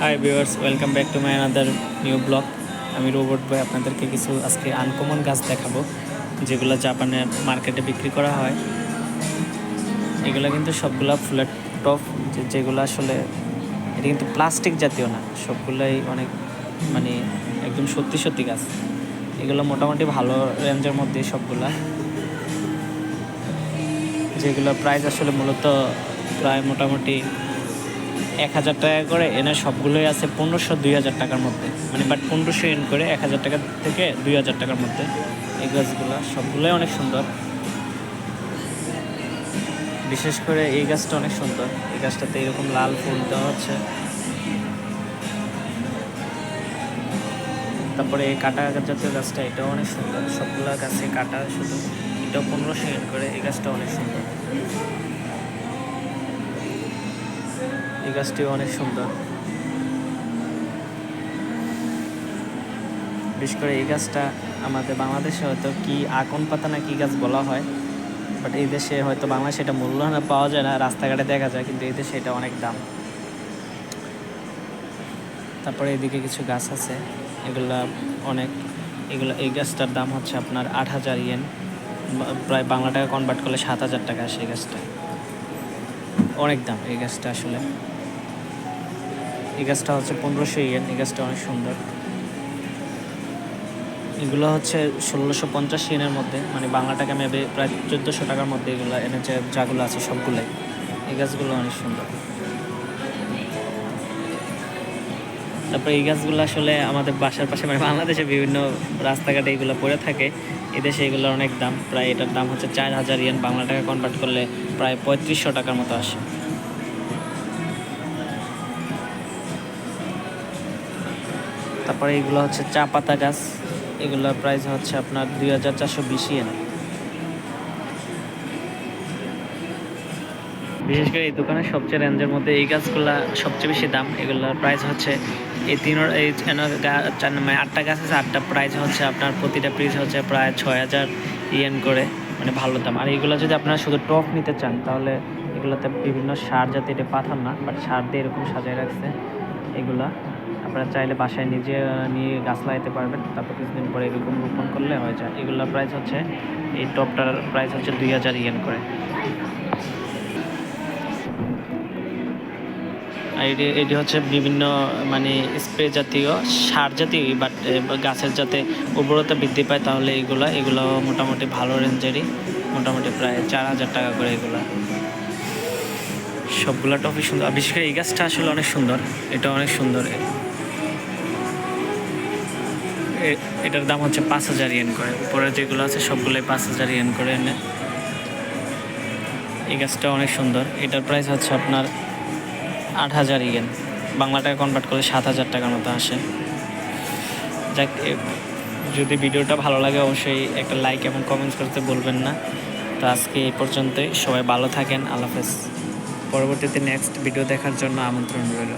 Hi viewers welcome back to my another new blog আমি robot boy আপনাদেরকে কিছু আজকে আনকমন গাছ দেখাবো, যেগুলো জাপানে মার্কেটে বিক্রি করা হয়। এগুলো কিন্তু সবগুলা ফুলের টপ যেগুলো আসলে এটা কিন্তু প্লাস্টিক জাতীয় না, সবগুলাই অনেক মানে একদম সত্যি সত্যি গাছ। এগুলো মোটামুটি ভালো রেঞ্জের মধ্যে সবগুলা। যেগুলো প্রাইস আসলে মূলত প্রায় মোটামুটি এক হাজার টাকা করে এনে সবগুলোই আছে পনেরোশো, দুই হাজার টাকার মধ্যে। মানে বাট পনেরোশো এন করে এক হাজার টাকা থেকে দুই হাজার টাকার মধ্যে এই গাছগুলো। সবগুলোই অনেক সুন্দর। বিশেষ করে এই গাছটা অনেক সুন্দর। এই গাছটাতে এরকম লাল ফুল দেওয়া হচ্ছে। তারপরে এই কাটা জাতীয় গাছটা, এটাও অনেক সুন্দর। সবগুলো গাছে কাটা শুধু। এটাও পনেরোশো এন করে। এই গাছটা অনেক সুন্দর। এই গাছটিও অনেক সুন্দর। বিশেষ করে এই গাছটা আমাদের বাংলাদেশে হয়তো কি আকন পাতা না কি গাছ বলা হয় বাট এই দেশে হয়তো বাংলাদেশে এটা মূল্যায়নে পাওয়া যায় না, রাস্তাঘাটে দেখা যায়, কিন্তু এই দেশে এটা অনেক দাম। তারপরে এদিকে কিছু গাছ আছে, এগুলা অনেক, এগুলো, এই গাছটার দাম হচ্ছে আপনার আট হাজার ইয়েন প্রায় বাংলা টাকা কনভার্ট করলে সাত হাজার টাকা আসে এই গাছটা। অনেক দাম এই গাছটা আসলে। এই গাছটা হচ্ছে পনেরোশো ইয়েন এই গাছটা অনেক সুন্দর। এগুলো হচ্ছে ষোলোশো পঞ্চাশ ইয়েনের মধ্যে মানে বাংলা টাকা মেবে প্রায় চোদ্দোশো টাকার মধ্যে এগুলো এনে যে যাগুলো আছে সবগুলোই। এই গাছগুলো অনেক সুন্দর। তারপরে এই গাছগুলো আসলে আমাদের বাসার পাশে মানে বাংলাদেশে বিভিন্ন রাস্তাঘাটে এগুলো পড়ে থাকে। এদেশে এগুলোর অনেক দাম, প্রায় এটার দাম হচ্ছে চার হাজার ইয়েন, বাংলা টাকা কনভার্ট করলে প্রায় পঁয়ত্রিশশো টাকার মতো আসে। তারপরে এগুলো হচ্ছে চা পাতা গাছ। এগুলোর প্রাইস হচ্ছে আপনার দুই হাজার চারশো বিশ ইয়েন বিশেষ করে এই দোকানের সবচেয়ে রেঞ্জের মধ্যে এই গাছগুলা সবচেয়ে বেশি দাম। এগুলোর প্রাইস হচ্ছে এই তিন এই মানে আটটা গাছ আছে, আটটা প্রাইস হচ্ছে আপনার প্রতিটা পিস হচ্ছে প্রায় ছয় হাজার ইয়েন করে মানে ভালো দাম। আর এইগুলো যদি আপনারা শুধু টপ নিতে চান, তাহলে এগুলোতে বিভিন্ন সার যাতে এটা পাথর না বাট সার দিয়ে এরকম সাজিয়ে রাখছে এগুলা। আপনারা চাইলে বাসায় নিজে নিয়ে গাছ লাগাইতে পারবেন। তারপর কিছুদিন পরে এরকম রোপণ করলে হয়ে যায়। এগুলোর প্রাইস হচ্ছে, এই টপটার প্রাইস হচ্ছে দুই হাজার ইয়েন করে। এটি এটি হচ্ছে বিভিন্ন মানে স্প্রে জাতীয় সার জাতীয় বাট গাছের যাতে উর্বরতা বৃদ্ধি পায় তাহলে এগুলো এগুলো মোটামুটি ভালো রেঞ্জেরই, মোটামুটি প্রায় চার হাজার টাকা করে এগুলো। সবগুলা টপি সুন্দর। বিশেষ করে এই গাছটা আসলে অনেক সুন্দর। এটা অনেক সুন্দর। এটার দাম হচ্ছে পাঁচ হাজার ইয়েন করে। উপরে যেগুলো আছে, সবগুলোই পাঁচ হাজার ইয়েন করে এনে। এই গাছটা অনেক সুন্দর। এটার প্রাইস হচ্ছে আপনার আট হাজার ইয়েন বাংলা টাকা কনভার্ট করলে সাত হাজার টাকার মতো আসে। যাক যদি ভিডিওটা ভালো লাগে অবশ্যই একটা লাইক এবং কমেন্টস করতে বলবেন না। তো আজকে এই পর্যন্তই। সবাই ভালো থাকেন। আল্লাহ হাফেজ। পরবর্তীতে নেক্সট ভিডিও দেখার জন্য আমন্ত্রণ রইল।